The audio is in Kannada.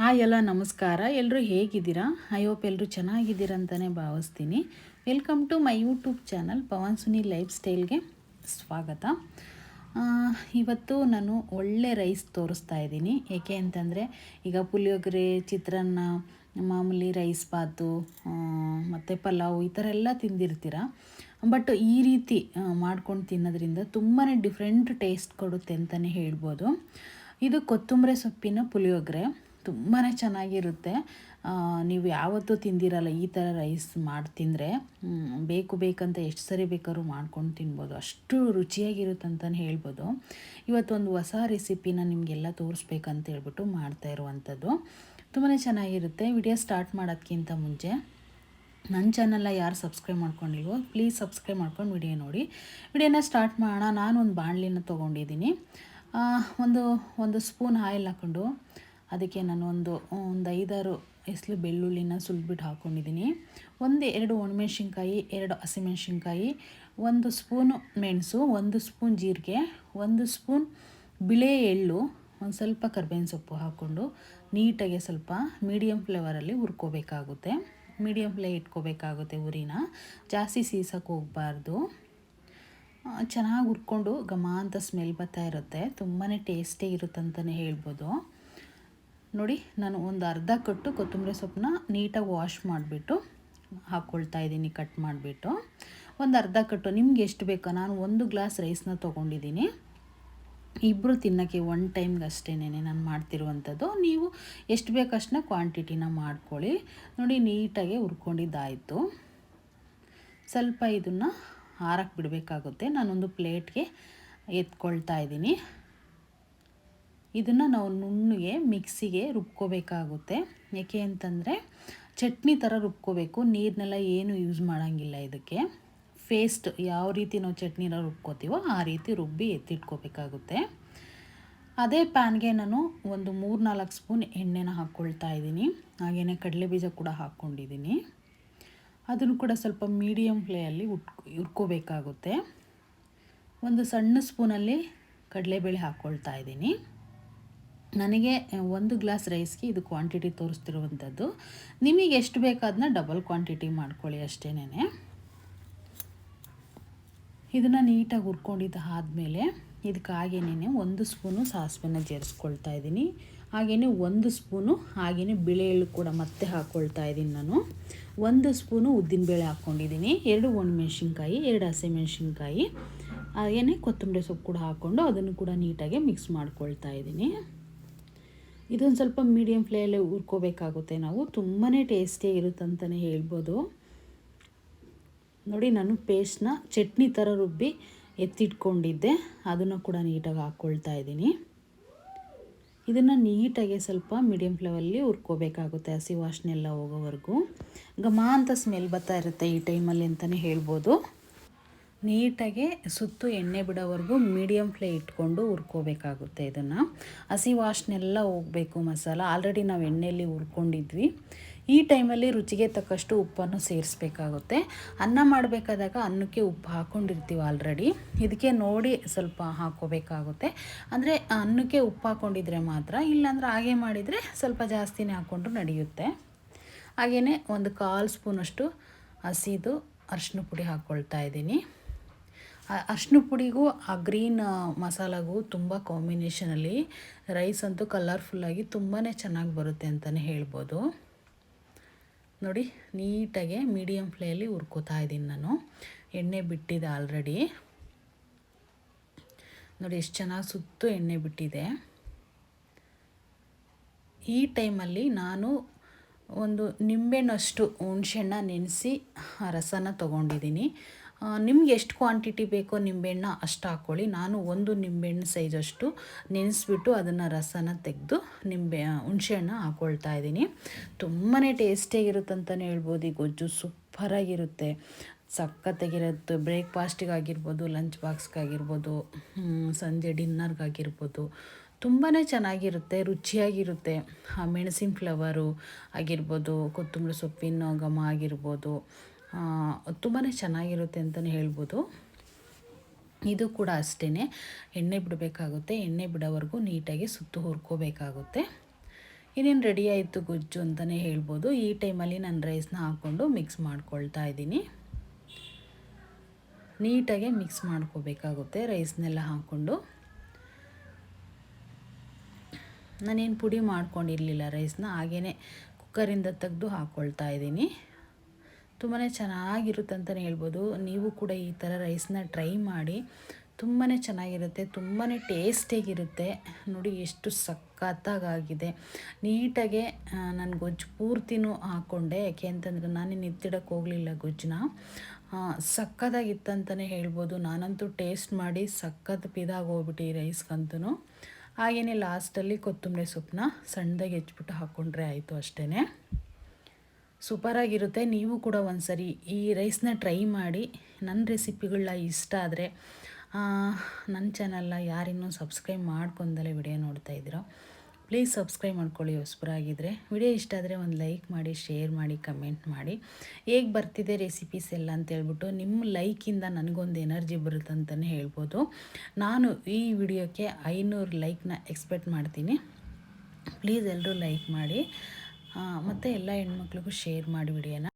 ಹಾಯ್ ಎಲ್ಲ, ನಮಸ್ಕಾರ. ಎಲ್ಲರೂ ಹೇಗಿದ್ದೀರಾ? ಐ ಹೋಪ್ ಎಲ್ಲರೂ ಚೆನ್ನಾಗಿದ್ದೀರಾ ಅಂತಲೇ ಭಾವಿಸ್ತೀನಿ. Welcome to my YouTube channel Pavan Suni life ಸ್ಟೈಲ್ಗೆ ಸ್ವಾಗತ. ಇವತ್ತು ನಾನು ಒಳ್ಳೆ ರೈಸ್ ತೋರಿಸ್ತಾ ಇದ್ದೀನಿ. ಏಕೆ ಅಂತಂದರೆ, ಈಗ ಪುಳಿಯೋಗರೆ, ಚಿತ್ರಾನ್ನ, ಮಾಮೂಲಿ ರೈಸ್ ಬಾತು ಮತ್ತು ಪಲಾವ್ ಈ ಥರ ಎಲ್ಲ ತಿಂದಿರ್ತೀರ? ಬಟ್ ಈ ರೀತಿ ಮಾಡ್ಕೊಂಡು ತಿನ್ನೋದ್ರಿಂದ ತುಂಬಾ ಡಿಫ್ರೆಂಟ್ ಟೇಸ್ಟ್ ಕೊಡುತ್ತೆ ಅಂತಲೇ ಹೇಳ್ಬೋದು. ಇದು ಕೊತ್ತಂಬರಿ ಸೊಪ್ಪಿನ ಪುಳಿಯೋಗರೆ. ತುಂಬಾ ಚೆನ್ನಾಗಿರುತ್ತೆ. ನೀವು ಯಾವತ್ತೂ ತಿಂದಿರಲ್ಲ, ಈ ಥರ ರೈಸ್ ಮಾಡಿ ತಿಂದರೆ ಬೇಕು ಬೇಕಂತ ಎಷ್ಟು ಸರಿ ಬೇಕಾದ್ರೂ ಮಾಡ್ಕೊಂಡು ತಿನ್ಬೋದು. ಅಷ್ಟು ರುಚಿಯಾಗಿರುತ್ತೆ ಅಂತಲೇ ಹೇಳ್ಬೋದು. ಇವತ್ತೊಂದು ಹೊಸ ರೆಸಿಪಿನ ನಿಮಗೆಲ್ಲ ತೋರಿಸ್ಬೇಕಂತ ಹೇಳ್ಬಿಟ್ಟು ಮಾಡ್ತಾ ಇರುವಂಥದ್ದು. ತುಂಬಾ ಚೆನ್ನಾಗಿರುತ್ತೆ. ವಿಡಿಯೋ ಸ್ಟಾರ್ಟ್ ಮಾಡೋದಕ್ಕಿಂತ ಮುಂಚೆ ನನ್ನ ಚಾನಲ್ನ ಯಾರು ಸಬ್ಸ್ಕ್ರೈಬ್ ಮಾಡ್ಕೊಂಡಿಲ್ವೋ, ಪ್ಲೀಸ್ ಸಬ್ಸ್ಕ್ರೈಬ್ ಮಾಡ್ಕೊಂಡು ವಿಡಿಯೋ ನೋಡಿ. ವಿಡಿಯೋನ ಸ್ಟಾರ್ಟ್ ಮಾಡೋಣ. ನಾನು ಒಂದು ಬಾಣಲಿನ ತೊಗೊಂಡಿದ್ದೀನಿ. ಒಂದು ಒಂದು ಸ್ಪೂನ್ ಆಯಿಲ್ ಹಾಕ್ಕೊಂಡು ಅದಕ್ಕೆ ನಾನು ಒಂದು ಒಂದು ಐದಾರು ಎಸ್ಲು ಬೆಳ್ಳುಳ್ಳಿನ ಸುಲ್ಬಿಟ್ಟು ಹಾಕ್ಕೊಂಡಿದ್ದೀನಿ ಒಂದು ಎರಡು ಒಣಮೆಣ್ಸಿನ್ಕಾಯಿ, ಎರಡು ಹಸಿಮೆಣ್ಸಿನ್ಕಾಯಿ, ಒಂದು ಸ್ಪೂನು ಮೆಣಸು, ಒಂದು ಸ್ಪೂನ್ ಜೀರಿಗೆ, ಒಂದು ಸ್ಪೂನ್ ಬಿಳೆ ಎಳ್ಳು, ಒಂದು ಸ್ವಲ್ಪ ಕರ್ಬೇವಿನ ಸೊಪ್ಪು ಹಾಕ್ಕೊಂಡು ನೀಟಾಗಿ ಸ್ವಲ್ಪ ಮೀಡಿಯಮ್ ಫ್ಲೇವರಲ್ಲಿ ಹುರ್ಕೋಬೇಕಾಗುತ್ತೆ. ಮೀಡಿಯಮ್ ಫ್ಲೇ ಇಟ್ಕೋಬೇಕಾಗುತ್ತೆ ಉರಿನ. ಜಾಸ್ತಿ ಸೀಸಕ್ಕೆ ಹೋಗಬಾರ್ದು. ಚೆನ್ನಾಗಿ ಹುರ್ಕೊಂಡು ಘಮ ಅಂತ ಸ್ಮೆಲ್ ಬರ್ತಾ ಇರುತ್ತೆ. ತುಂಬಾ ಟೇಸ್ಟಿ ಇರುತ್ತಂತಲೇ ಹೇಳ್ಬೋದು. ನೋಡಿ, ನಾನು ಒಂದು ಅರ್ಧ ಕಟ್ಟು ಕೊತ್ತಂಬರಿ ಸೊಪ್ಪನ್ನ ನೀಟಾಗಿ ವಾಶ್ ಮಾಡಿಬಿಟ್ಟು ಹಾಕ್ಕೊಳ್ತಾ ಇದ್ದೀನಿ, ಕಟ್ ಮಾಡಿಬಿಟ್ಟು. ಒಂದು ಅರ್ಧ ಕಟ್ಟು, ನಿಮ್ಗೆ ಎಷ್ಟು ಬೇಕೋ? ನಾನು ಒಂದು ಗ್ಲಾಸ್ ರೈಸ್ನ ತೊಗೊಂಡಿದ್ದೀನಿ. ಇಬ್ಬರು ತಿನ್ನೋಕ್ಕೆ ಒನ್ ಟೈಮ್ಗೆ ಅಷ್ಟೇನೆ ನಾನು ಮಾಡ್ತಿರುವಂಥದ್ದು. ನೀವು ಎಷ್ಟು ಬೇಕಷ್ಟನ್ನ ಕ್ವಾಂಟಿಟಿನ ಮಾಡ್ಕೊಳ್ಳಿ. ನೋಡಿ, ನೀಟಾಗಿ ಹುರ್ಕೊಂಡಿದ್ದಾಯಿತು. ಸ್ವಲ್ಪ ಇದನ್ನು ಹಾರಕ್ಕೆ ಬಿಡಬೇಕಾಗುತ್ತೆ. ನಾನೊಂದು ಪ್ಲೇಟ್ಗೆ ಎತ್ಕೊಳ್ತಾ ಇದ್ದೀನಿ. ಇದನ್ನು ನಾವು ನುಣ್ಣಗೆ ಮಿಕ್ಸಿಗೆ ರುಬ್ಕೋಬೇಕಾಗುತ್ತೆ. ಏಕೆ ಅಂತಂದರೆ ಚಟ್ನಿ ಥರ ರುಬ್ಕೋಬೇಕು. ನೀರನ್ನೆಲ್ಲ ಏನು ಯೂಸ್ ಮಾಡೋಂಗಿಲ್ಲ ಇದಕ್ಕೆ. ಫೇಸ್ಟ್ ಯಾವ ರೀತಿ ನಾವು ಚಟ್ನಿನ ರುಬ್ಕೋತೀವೋ ಆ ರೀತಿ ರುಬ್ಬಿ ಎತ್ತಿಟ್ಕೋಬೇಕಾಗುತ್ತೆ. ಅದೇ ಪ್ಯಾನ್ಗೆ ನಾನು ಒಂದು ಮೂರು ನಾಲ್ಕು ಸ್ಪೂನ್ ಎಣ್ಣೆನ ಹಾಕ್ಕೊಳ್ತಾ ಇದ್ದೀನಿ. ಹಾಗೆಯೇ ಕಡಲೆ ಬೀಜ ಕೂಡ ಹಾಕ್ಕೊಂಡಿದ್ದೀನಿ. ಅದನ್ನು ಕೂಡ ಸ್ವಲ್ಪ ಮೀಡಿಯಮ್ ಫ್ಲೇಯಲ್ಲಿ ಉಟ್, ಹುರ್ಕೋಬೇಕಾಗುತ್ತೆ. ಒಂದು ಸಣ್ಣ ಸ್ಪೂನಲ್ಲಿ ಕಡಲೆಬೇಳೆ ಹಾಕ್ಕೊಳ್ತಾ ಇದ್ದೀನಿ. ನನಗೆ ಒಂದು ಗ್ಲಾಸ್ ರೈಸ್ಗೆ ಇದು ಕ್ವಾಂಟಿಟಿ ತೋರಿಸ್ತಿರುವಂಥದ್ದು. ನಿಮಗೆ ಎಷ್ಟು ಬೇಕಾದನ್ನ ಡಬಲ್ ಕ್ವಾಂಟಿಟಿ ಮಾಡ್ಕೊಳ್ಳಿ ಅಷ್ಟೇನೆ ಇದನ್ನು ನೀಟಾಗಿ ಹುರ್ಕೊಂಡಿದ್ದು ಆದಮೇಲೆ, ಇದಕ್ಕೆ ಹಾಗೇನೆ ಒಂದು ಸ್ಪೂನು ಸಾಸಿವೆನ ಜೇರಿಸ್ಕೊಳ್ತಾ ಇದ್ದೀನಿ. ಹಾಗೆಯೇ ಒಂದು ಸ್ಪೂನು ಹಾಗೆಯೇ ಬಿಳೆ ಎಳ್ಳು ಕೂಡ ಮತ್ತೆ ಹಾಕ್ಕೊಳ್ತಾ ಇದ್ದೀನಿ ನಾನು. ಒಂದು ಸ್ಪೂನು ಉದ್ದಿನಬೇಳೆ ಹಾಕ್ಕೊಂಡಿದ್ದೀನಿ. ಎರಡು ಒಣಮೆಣ್ಸಿನ್ಕಾಯಿ, ಎರಡು ಹಸಿಮೆಣ್ಸಿನ್ಕಾಯಿ. ಹಾಗೆಯೇ ಕೊತ್ತಂಬರಿ ಸೊಪ್ಪು ಕೂಡ ಹಾಕ್ಕೊಂಡು ಅದನ್ನು ಕೂಡ ನೀಟಾಗಿ ಮಿಕ್ಸ್ ಮಾಡ್ಕೊಳ್ತಾ ಇದ್ದೀನಿ. ಇದೊಂದು ಸ್ವಲ್ಪ ಮೀಡಿಯಂ ಫ್ಲೇಯಲ್ಲಿ ಹುರ್ಕೋಬೇಕಾಗುತ್ತೆ ನಾವು. ತುಂಬಾ ಟೇಸ್ಟಿಯಾಗಿ ಇರುತ್ತೆ ಅಂತಲೇ ಹೇಳ್ಬೋದು. ನೋಡಿ, ನಾನು ಪೇಸ್ಟ್ನ ಚಟ್ನಿ ಥರ ರುಬ್ಬಿ ಎತ್ತಿಟ್ಕೊಂಡಿದ್ದೆ. ಅದನ್ನು ಕೂಡ ನೀಟಾಗಿ ಹಾಕ್ಕೊಳ್ತಾ ಇದ್ದೀನಿ. ಇದನ್ನು ನೀಟಾಗಿ ಸ್ವಲ್ಪ ಮೀಡಿಯಮ್ ಫ್ಲೇವಲ್ಲಿ ಹುರ್ಕೋಬೇಕಾಗುತ್ತೆ. ಹಸಿ ವಾಸನೆ ಎಲ್ಲ ಹೋಗೋವರೆಗೂ. ಘಮ ಅಂತ ಸ್ಮೆಲ್ ಬರ್ತಾ ಇರುತ್ತೆ ಈ ಟೈಮಲ್ಲಿ ಅಂತಲೇ ಹೇಳ್ಬೋದು. ನೀಟಾಗಿ ಸುತ್ತು ಎಣ್ಣೆ ಬಿಡೋವರೆಗೂ ಮೀಡಿಯಂ ಫ್ಲೇ ಇಟ್ಕೊಂಡು ಹುರ್ಕೋಬೇಕಾಗುತ್ತೆ ಇದನ್ನು. ಹಸಿ ವಾಶ್ನೆಲ್ಲ ಹೋಗಬೇಕು ಮಸಾಲ. ಆಲ್ರೆಡಿ ನಾವು ಎಣ್ಣೆಯಲ್ಲಿ ಹುರ್ಕೊಂಡಿದ್ವಿ. ಈ ಟೈಮಲ್ಲಿ ರುಚಿಗೆ ತಕ್ಕಷ್ಟು ಉಪ್ಪನ್ನು ಸೇರಿಸ್ಬೇಕಾಗುತ್ತೆ. ಅನ್ನ ಮಾಡಬೇಕಾದಾಗ ಅನ್ನಕ್ಕೆ ಉಪ್ಪು ಹಾಕ್ಕೊಂಡಿರ್ತೀವಿ ಆಲ್ರೆಡಿ ಇದಕ್ಕೆ ನೋಡಿ ಸ್ವಲ್ಪ ಹಾಕ್ಕೋಬೇಕಾಗುತ್ತೆ. ಅಂದರೆ ಅನ್ನಕ್ಕೆ ಉಪ್ಪು ಹಾಕ್ಕೊಂಡಿದ್ರೆ ಮಾತ್ರ, ಇಲ್ಲಾಂದ್ರೆ ಹಾಗೆ ಮಾಡಿದರೆ ಸ್ವಲ್ಪ ಜಾಸ್ತಿನೇ ಹಾಕ್ಕೊಂಡ್ರು ನಡೆಯುತ್ತೆ. ಹಾಗೆಯೇ ಒಂದು ಕಾಲು ಸ್ಪೂನಷ್ಟು ಹಸಿದು ಅರಿಶಿನ ಪುಡಿ ಹಾಕ್ಕೊಳ್ತಾ ಇದ್ದೀನಿ. ಅರ್ಶಿನ ಪುಡಿಗೂ ಆ ಗ್ರೀನ್ ಮಸಾಲಾಗೂ ತುಂಬ ಕಾಂಬಿನೇಷನಲ್ಲಿ ರೈಸ್ ಅಂತೂ ಕಲರ್ಫುಲ್ಲಾಗಿ ತುಂಬಾ ಚೆನ್ನಾಗಿ ಬರುತ್ತೆ ಅಂತಲೇ ಹೇಳ್ಬೋದು. ನೋಡಿ, ನೀಟಾಗೆ ಮೀಡಿಯಮ್ ಫ್ಲೇಯಲ್ಲಿ ಹುರ್ಕೋತಾ ಇದ್ದೀನಿ ನಾನು. ಎಣ್ಣೆ ಬಿಟ್ಟಿದೆ ಆಲ್ರೆಡಿ ನೋಡಿ, ಎಷ್ಟು ಚೆನ್ನಾಗಿ ಸುತ್ತು ಎಣ್ಣೆ ಬಿಟ್ಟಿದೆ. ಈ ಟೈಮಲ್ಲಿ ನಾನು ಒಂದು ನಿಂಬೆಹಣ್ಣಷ್ಟು ಹುಣ್ಸೆಹಣ್ಣ ನೆನೆಸಿ ರಸನ ತೊಗೊಂಡಿದ್ದೀನಿ. ನಿಮ್ಗೆ ಎಷ್ಟು ಕ್ವಾಂಟಿಟಿ ಬೇಕೋ ನಿಂಬೆಹಣ್ಣ ಅಷ್ಟು ಹಾಕ್ಕೊಳ್ಳಿ ನಾನು ಒಂದು ನಿಂಬೆಹಣ್ಣು ಸೈಜಷ್ಟು ನೆನೆಸ್ಬಿಟ್ಟು ಅದನ್ನು ರಸನ ತೆಗೆದು ನಿಂಬೆ ಹುಣ್ಸೆಹಣ್ಣ ಹಾಕ್ಕೊಳ್ತಾ ಇದ್ದೀನಿ. ತುಂಬಾ ಟೇಸ್ಟಿಯಾಗಿರುತ್ತಂತಲೇ ಹೇಳ್ಬೋದು. ಈ ಗೊಜ್ಜು ಸೂಪರಾಗಿರುತ್ತೆ ಸಖತ್ತಾಗಿರುತ್ತೆ. ಬ್ರೇಕ್ಫಾಸ್ಟಿಗಾಗಿರ್ಬೋದು ಲಂಚ್ ಬಾಕ್ಸ್ಗಾಗಿರ್ಬೋದು ಸಂಜೆ ಡಿನ್ನರ್ಗಾಗಿರ್ಬೋದು ತುಂಬಾ ಚೆನ್ನಾಗಿರುತ್ತೆ, ರುಚಿಯಾಗಿರುತ್ತೆ. ಆ ಮೆಣಸಿನ ಫ್ಲವರು ಆಗಿರ್ಬೋದು, ಕೊತ್ತಂಬರಿ ಸೊಪ್ಪಿನ ಘಮ ಆಗಿರ್ಬೋದು ತುಂಬಾ ಚೆನ್ನಾಗಿರುತ್ತೆ ಅಂತಲೇ ಹೇಳ್ಬೋದು. ಇದು ಕೂಡ ಅಷ್ಟೇ ಎಣ್ಣೆ ಬಿಡಬೇಕಾಗುತ್ತೆ, ಎಣ್ಣೆ ಬಿಡೋವರೆಗೂ ನೀಟಾಗಿ ಸುತ್ತು ಹುರ್ಕೋಬೇಕಾಗುತ್ತೆ. ಇನ್ನೇನು ರೆಡಿ ಆಯಿತು ಗೊಜ್ಜು ಅಂತಲೇ ಹೇಳ್ಬೋದು. ಈ ಟೈಮಲ್ಲಿ ನಾನು ರೈಸ್ನ ಹಾಕ್ಕೊಂಡು ಮಿಕ್ಸ್ ಮಾಡ್ಕೊಳ್ತಾ ಇದ್ದೀನಿ. ನೀಟಾಗೆ ಮಿಕ್ಸ್ ಮಾಡ್ಕೋಬೇಕಾಗುತ್ತೆ ರೈಸ್ನೆಲ್ಲ ಹಾಕ್ಕೊಂಡು. ನಾನೇನು ಪುಡಿ ಮಾಡ್ಕೊಂಡಿರಲಿಲ್ಲ ರೈಸ್ನ ಹಾಗೇ ಕುಕ್ಕರಿಂದ ತೆಗೆದು ಹಾಕ್ಕೊಳ್ತಾ ಇದ್ದೀನಿ. ತುಂಬಾ ಚೆನ್ನಾಗಿರುತ್ತೆ ಅಂತಲೇ ಹೇಳ್ಬೋದು. ನೀವು ಕೂಡ ಈ ಥರ ರೈಸ್ನ ಟ್ರೈ ಮಾಡಿ ತುಂಬಾ ಚೆನ್ನಾಗಿರುತ್ತೆ ತುಂಬಾ ಟೇಸ್ಟಿಯಾಗಿರುತ್ತೆ ನೋಡಿ ಎಷ್ಟು ಸಖತ್ತಾಗಿದೆ ನೀಟಾಗೆ ನಾನು ಗೊಜ್ಜು ಪೂರ್ತಿನೂ ಹಾಕ್ಕೊಂಡೆ ಯಾಕೆ ಅಂತಂದರೆ ನಾನೇನು ಎತ್ತಿಡಕ್ಕೆ ಹೋಗಲಿಲ್ಲ ಗೊಜ್ಜನ್ನ. ಸಖತ್ತಾಗಿತ್ತಂತಲೇ ಹೇಳ್ಬೋದು. ನಾನಂತೂ ಟೇಸ್ಟ್ ಮಾಡಿ ಸಖತ್ ಪಿದಾಗಿ ಹೋಗ್ಬಿಟ್ಟು ಈ ರೈಸ್ಗಂತೂ ಹಾಗೆಯೇ ಲಾಸ್ಟಲ್ಲಿ ಕೊತ್ತಂಬರಿ ಸೊಪ್ಪನ್ನ ಸಣ್ಣದಾಗಿ ಹೆಚ್ಚಿಬಿಟ್ಟು ಹಾಕ್ಕೊಂಡ್ರೆ ಆಯಿತು ಅಷ್ಟೇ ಸೂಪರಾಗಿರುತ್ತೆ. ನೀವು ಕೂಡ ಒಂದು ಸರಿ ಈ ರೈಸ್ನ ಟ್ರೈ ಮಾಡಿ. ನನ್ನ ರೆಸಿಪಿಗಳನ್ನ ಇಷ್ಟ ಆದರೆ ನನ್ನ ಚಾನಲ್ನ ಯಾರಿನ್ನೂ ಸಬ್ಸ್ಕ್ರೈಬ್ ಮಾಡ್ಕೊಂಡಲೇ ವಿಡಿಯೋ ನೋಡ್ತಾ ಇದ್ದೀರೋ. ಪ್ಲೀಸ್ ಸಬ್ಸ್ಕ್ರೈಬ್ ಮಾಡ್ಕೊಳ್ಳಿ ಹೊಸಬರಾಗಿದ್ದರೆ ವಿಡಿಯೋ ಇಷ್ಟ ಆದರೆ ಒಂದು ಲೈಕ್ ಮಾಡಿ ಶೇರ್ ಮಾಡಿ ಕಮೆಂಟ್ ಮಾಡಿ. ಹೇಗೆ ಬರ್ತಿದೆ ರೆಸಿಪೀಸ್ ಎಲ್ಲ ಅಂತೇಳ್ಬಿಟ್ಟು ನಿಮ್ಮ ಲೈಕಿಂದ ನನಗೊಂದು ಎನರ್ಜಿ ಬರುತ್ತೆ ಅಂತಲೇ ಹೇಳ್ಬೋದು. ನಾನು ಈ ವಿಡಿಯೋಕ್ಕೆ ಐನೂರು ಲೈಕ್ನ ಎಕ್ಸ್ಪೆಕ್ಟ್ ಮಾಡ್ತೀನಿ. ಪ್ಲೀಸ್ ಎಲ್ಲರೂ ಲೈಕ್ ಮಾಡಿ. ಮತ್ತು ಎಲ್ಲ ಹೆಣ್ಮಕ್ಳಿಗೂ ಶೇರ್ ಮಾಡಿ ವಿಡಿಯೋನ.